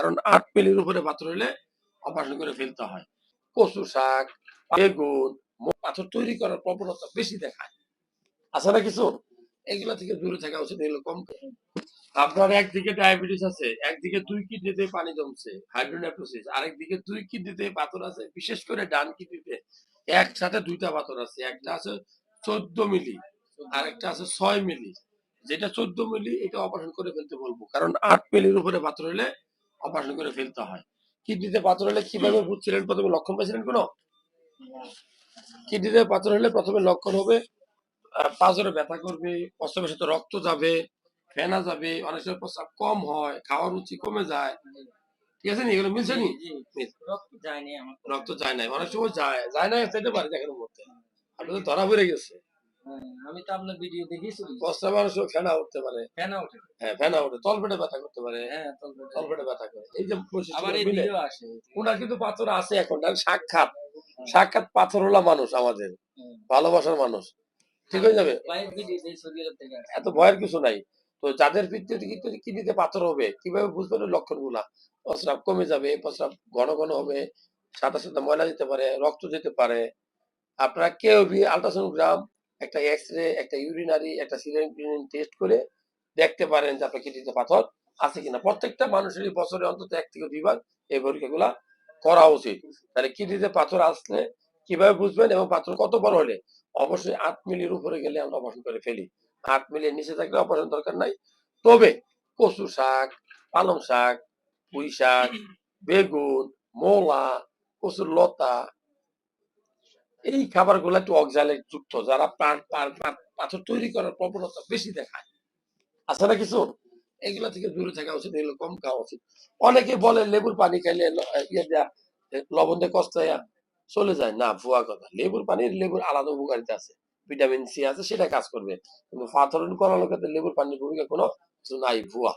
কারণ আট মিলির উপরে পাথর হলে অপারেশন করে ফেলতে হয়। কচু শাক, বেগুন পাথর তৈরি করার প্রবণতা বেশি দেখায়। আছে না কিছু? এগুলা থেকে দূরে থাকা উচিত, এগুলো কম করে। আপনার একদিকে ডায়াবেটিস আছে, একদিকে দুই কিডনিতে পানি জমছে, হাইড্রোনেফ্রোসিস, আরেকদিকে দুই কিডনিতে পাথর আছে, বিশেষ করে ডান কিডনিতে। একসাথে দুইটা পাথর আছে, একটা আছে চোদ্দ মিলি, আরেকটা আছে ছয় মিলি। যেটা চোদ্দ মিলি, এটা অপারেশন করে ফেলতে বলব। কারণ আট মিলির উপরে পাথর হলে অপারেশন করে ফেলতে হয়। কিডনিতে পাথর হলে কীভাবে বুঝছিলেন প্রথমে লক্ষণ পাইছিলেন কোনো? কিডনিতে পাথর হলে প্রথমে লক্ষণ হবে পাঁজরে ব্যথা করবে প্রস্রাবের সাথে রক্ত যাবে ফেনা যাবে অনেক সময় প্রস্রাব কম হয় খাওয়ার রুচি কমে যায়। ঠিক আছে নি? এগুলো মিলছে নি? রক্ত যায় নাই অনেক সময় যায়। যায় না যেতে পারে দেখেন মধ্যে। আপনাদের ধরা পড়ে গেছে। আমি তো আপনার ভিডিও দেখেছি অনেক সময় ফেনা উঠতে পারে। ফ্যান ওঠে হ্যাঁ ফেনা উঠে তলপেটে ব্যথা করতে পারে। হ্যাঁ তলপেটে। ব্যথা করে। এই যে আবার এই ভিডিও আসে। ওনার কিন্তু পাথর আছে এখন আর সাক্ষাৎ। সাক্ষাৎ পাথর মানুষ আমাদের। ভালোবাসার মানুষ। ঠিক হয়ে যাবে। এত ভয়ের কিছু নাই। তো যাদের ভিত্তিতে কিডনিতে পাথর হবে কীভাবে বুঝবেন লক্ষণগুলা প্রস্রাব কমে যাবে প্রস্রাব ঘন ঘন হবে সাদা সাদা ময়লা যেতে পারে রক্ত যেতে পারে। আপনারা কেউ আলট্রাসোনোগ্রাম একটা এক্স রে একটা ইউরিনারি একটা সিলিন টেস্ট করে দেখতে পারেন যে আপনার কিডনিতে পাথর আছে কিনা। প্রত্যেকটা মানুষেরই বছরে অন্তত এক থেকে দুইবার এই পরীক্ষাগুলা করা উচিত। তাহলে কিডনিতে পাথর আসলে কীভাবে বুঝবেন এবং পাথর কত বড় হলে? অবশ্যই আট মিলির উপরে গেলে আমরা অপারেশন করে ফেলি। আট মিলির নিচে থাকলে অপারেশন দরকার নাই। তবে কচু শাক, পালং শাক, পুঁই শাক, বেগুন, মোলা, কচুর লতা এই খাবারগুলো একটু অক্সালেট যুক্ত যারা পাথর তৈরি করার প্রবণতা বেশি দেখায়। আছে না কিছু? এগুলা থেকে দূরে থাকা উচিত এগুলো কম খাওয়া উচিত। অনেকে বলে লেবুর পানি খাইলে ইয়ে দেয়া, লবণ দিয়ে কস্তাইয়া চলে যায়। না ভুয়া কথা। লেবুর পানির লেবুর আলাদা উপকারিতা আছে। ভিটামিন সি আছে সেটা কাজ করবে। কিন্তু পাথর করার লোকের লেবুর পানির ভূমিকা কোনো নাই ভুয়া।